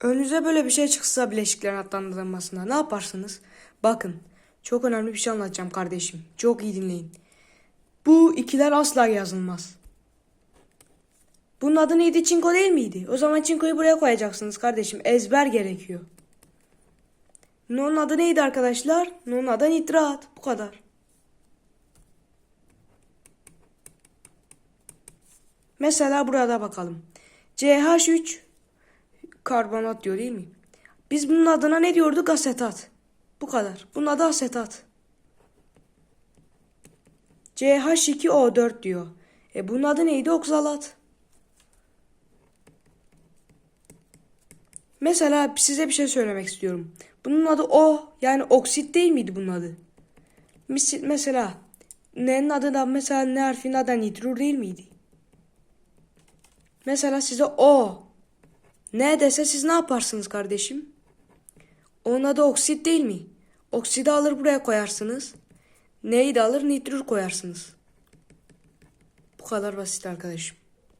Önünüze böyle bir şey çıksa bileşiklerin adlandırılmasında ne yaparsınız? Bakın çok önemli bir şey anlatacağım kardeşim. Çok iyi dinleyin. Bu ikiler asla yazılmaz. Bunun adı neydi? Çinko değil miydi? O zaman çinkoyu buraya koyacaksınız kardeşim. Ezber gerekiyor. No'nun adı neydi arkadaşlar? No'nun adı nitrat. Bu kadar. Mesela burada bakalım. CH3 karbonat diyor değil mi? Biz bunun adına ne diyorduk? Asetat. Bu kadar. Bunun adı asetat. CH2O4 diyor. E bunun adı neydi? Oksalat. Mesela size bir şey söylemek istiyorum. Bunun adı O yani oksit değil miydi bunun adı? Mesela N'nin adı da mesela ne harfinin adı nitrur değil miydi? Mesela size O ne dese siz ne yaparsınız kardeşim? Onun adı oksit değil mi? Oksidi alır buraya koyarsınız. Neyi de alır nitrür koyarsınız. Bu kadar basit arkadaşım.